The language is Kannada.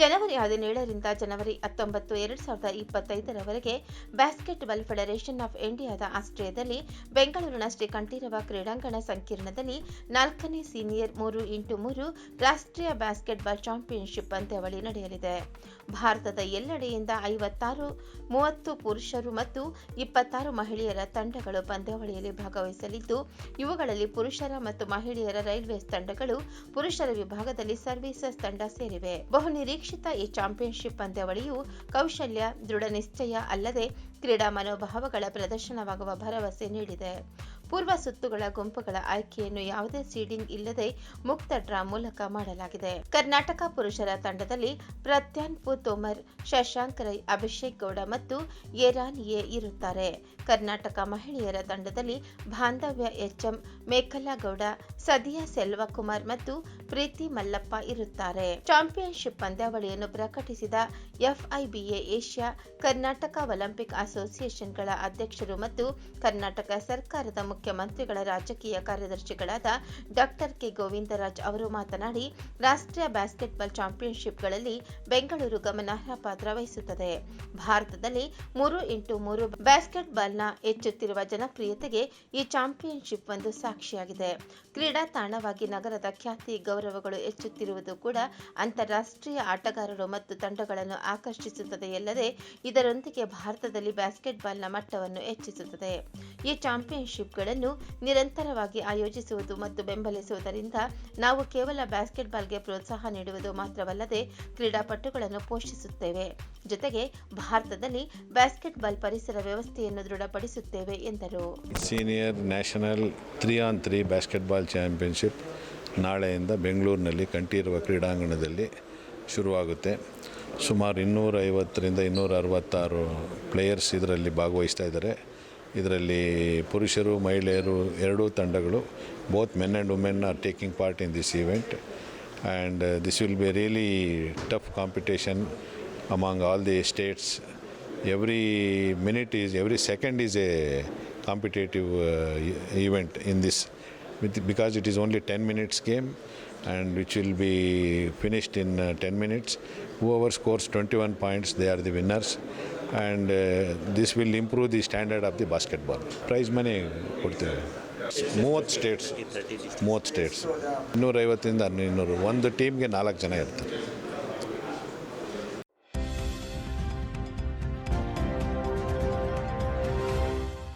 ಜನವರಿ ಹದಿನೇಳರಿಂದ ಜನವರಿ ಹತ್ತೊಂಬತ್ತು, ಎರಡು ಸಾವಿರದ ಇಪ್ಪತ್ತೈದರವರೆಗೆ ಬ್ಯಾಸ್ಕೆಟ್ಬಾಲ್ ಫೆಡರೇಷನ್ ಆಫ್ ಇಂಡಿಯಾದ ಆಶ್ರಯದಲ್ಲಿ ಬೆಂಗಳೂರಿನ ಶ್ರೀ ಕಂಠೀರವ ಕ್ರೀಡಾಂಗಣ ಸಂಕೀರ್ಣದಲ್ಲಿ ನಾಲ್ಕನೇ ಸೀನಿಯರ್ ಮೂರು ಇಂಟು ಮೂರು ರಾಷ್ಟ್ರೀಯ ಬ್ಯಾಸ್ಕೆಟ್ಬಾಲ್ ಚಾಂಪಿಯನ್ಶಿಪ್ ಪಂದ್ಯಾವಳಿ ನಡೆಯಲಿದೆ. ಭಾರತದ ಎಲ್ಲೆಡೆಯಿಂದ ಐವತ್ತಾರು, ಮೂವತ್ತು ಪುರುಷರು ಮತ್ತು ಇಪ್ಪತ್ತಾರು ಮಹಿಳೆಯರ ತಂಡಗಳು ಪಂದ್ಯಾವಳಿಯಲ್ಲಿ ಭಾಗವಹಿಸಲಿದ್ದು, ಇವುಗಳಲ್ಲಿ ಪುರುಷರ ಮತ್ತು ಮಹಿಳೆಯರ ರೈಲ್ವೇಸ್ ತಂಡಗಳು ಪುರುಷರ ವಿಭಾಗದಲ್ಲಿ ಸರ್ವೀಸಸ್ ತಂಡ ಸೇರಿವೆ. ಬಹು ನಿರೀಕ್ಷಿತ ಈ ಚಾಂಪಿಯನ್ಶಿಪ್ ಪಂದ್ಯಾವಳಿಯು ಕೌಶಲ್ಯ ದೃಢ ನಿಶ್ಚಯ ಅಲ್ಲದೆ ಕ್ರೀಡಾ ಮನೋಭಾವಗಳ ಪ್ರದರ್ಶನವಾಗುವ ಭರವಸೆ ನೀಡಿದೆ. ಪೂರ್ವ ಸುತ್ತುಗಳ ಗುಂಪುಗಳ ಆಯ್ಕೆಯನ್ನು ಯಾವುದೇ ಸೀಡಿಂಗ್ ಇಲ್ಲದೆ ಮುಕ್ತ ಡ್ರಾ ಮೂಲಕ ಮಾಡಲಾಗಿದೆ. ಕರ್ನಾಟಕ ಪುರುಷರ ತಂಡದಲ್ಲಿ ಪ್ರತ್ಯಾನ್ಪು ತೋಮರ್ ಶಶಾಂಕ್ ರೈ, ಅಭಿಷೇಕ್ ಗೌಡ ಮತ್ತು ಏರಾನಿಯೇ ಇರುತ್ತಾರೆ. ಕರ್ನಾಟಕ ಮಹಿಳೆಯರ ತಂಡದಲ್ಲಿ ಬಾಂಧವ್ಯ ಎಚ್ಎಂ ಮೇಖಲಾ ಗೌಡ ಸದಿಯಾ ಸೆಲ್ವಕುಮಾರ್ ಮತ್ತು ಪ್ರೀತಿ ಮಲ್ಲಪ್ಪ ಇರುತ್ತಾರೆ. ಚಾಂಪಿಯನ್ಶಿಪ್ ಪಂದ್ಯಾವಳಿಯನ್ನು ಪ್ರಕಟಿಸಿದ ಎಫ್ಐಬಿಎ ಏಷ್ಯಾ, ಕರ್ನಾಟಕ ಒಲಿಂಪಿಕ್ ಅಸೋಸಿಯೇಷನ್ಗಳ ಅಧ್ಯಕ್ಷರು ಮತ್ತು ಕರ್ನಾಟಕ ಸರ್ಕಾರದ ಮುಖ್ಯಮಂತ್ರಿಗಳ ರಾಜಕೀಯ ಕಾರ್ಯದರ್ಶಿಗಳಾದ ಡಾಕ್ಟರ್ ಕೆ ಗೋವಿಂದರಾಜ್ ಅವರು ಮಾತನಾಡಿ, ರಾಷ್ಟ್ರೀಯ ಬ್ಯಾಸ್ಕೆಟ್ಬಾಲ್ ಚಾಂಪಿಯನ್ಶಿಪ್ಗಳಲ್ಲಿ ಬೆಂಗಳೂರು ಗಮನಾರ್ಹ ಪಾತ್ರ ವಹಿಸುತ್ತದೆ. ಭಾರತದಲ್ಲಿ ಮೂರು ಇಂಟು ಮೂರು ಬ್ಯಾಸ್ಕೆಟ್ಬಾಲ್ನ ಹೆಚ್ಚುತ್ತಿರುವ ಜನಪ್ರಿಯತೆಗೆ ಈ ಚಾಂಪಿಯನ್ಶಿಪ್ ಒಂದು ಸಾಕ್ಷಿಯಾಗಿದೆ. ಕ್ರೀಡಾ ತಾಣವಾಗಿ ನಗರದ ಖ್ಯಾತಿ, ಗೌರವಗಳು ಹೆಚ್ಚುತ್ತಿರುವುದು ಕೂಡ ಅಂತಾರಾಷ್ಟ್ರೀಯ ಆಟಗಾರರು ಮತ್ತು ತಂಡಗಳನ್ನು ಆಕರ್ಷಿಸುತ್ತದೆಯಲ್ಲದೆ ಇದರೊಂದಿಗೆ ಭಾರತದಲ್ಲಿ ಬ್ಯಾಸ್ಕೆಟ್ಬಾಲ್ನ ಮಟ್ಟವನ್ನು ಹೆಚ್ಚಿಸುತ್ತದೆ. ಈ ಚಾಂಪಿಯನ್ಶಿಪ್ಗಳನ್ನು ನಿರಂತರವಾಗಿ ಆಯೋಜಿಸುವುದು ಮತ್ತು ಬೆಂಬಲಿಸುವುದರಿಂದ ನಾವು ಕೇವಲ ಬ್ಯಾಸ್ಕೆಟ್ಬಾಲ್ಗೆ ಪ್ರೋತ್ಸಾಹ ನೀಡುವುದು ಮಾತ್ರವಲ್ಲದೆ ಕ್ರೀಡಾಪಟುಗಳನ್ನು ಪೋಷಿಸುತ್ತೇವೆ. ಜೊತೆಗೆ ಭಾರತದಲ್ಲಿ ಬ್ಯಾಸ್ಕೆಟ್ಬಾಲ್ ಪರಿಸರ ವ್ಯವಸ್ಥೆಯನ್ನು ದೃಢಪಡಿಸುತ್ತೇವೆ ಎಂದರು. Senior national three on three basketball championship ನಾಳೆಯಿಂದ ಬೆಂಗಳೂರಿನಲ್ಲಿ ಕಂಠೀರುವ ಕ್ರೀಡಾಂಗಣದಲ್ಲಿ ಶುರುವಾಗುತ್ತೆ. ಸುಮಾರು ಇನ್ನೂರೈವತ್ತರಿಂದ ಇನ್ನೂರ ಅರವತ್ತಾರು ಪ್ಲೇಯರ್ಸ್ ಇದರಲ್ಲಿ ಭಾಗವಹಿಸ್ತಾ ಇದ್ದಾರೆ. ಇದರಲ್ಲಿ ಪುರುಷರು, ಮಹಿಳೆಯರು ಎರಡೂ ತಂಡಗಳು both men and women are taking part in this event and this will be really tough competition among all the states every minute is every second is a competitive event in this with because it is only ten minutes game and which will be finished in ten minutes whoever scores twenty one points they are the winners and this will improve the standard of the basketball prize money ಕೊಡ್ತೇವೆ. ಮೂವತ್ತು ಸ್ಟೇಟ್ಸ್ ಮೂವತ್ತು ಸ್ಟೇಟ್ಸ್ ಇನ್ನೂರೈವತ್ತಿಂದ ಇನ್ನೂರು. ಒಂದು ಟೀಮ್ಗೆ ನಾಲ್ಕು ಜನ ಇರ್ತಾರೆ.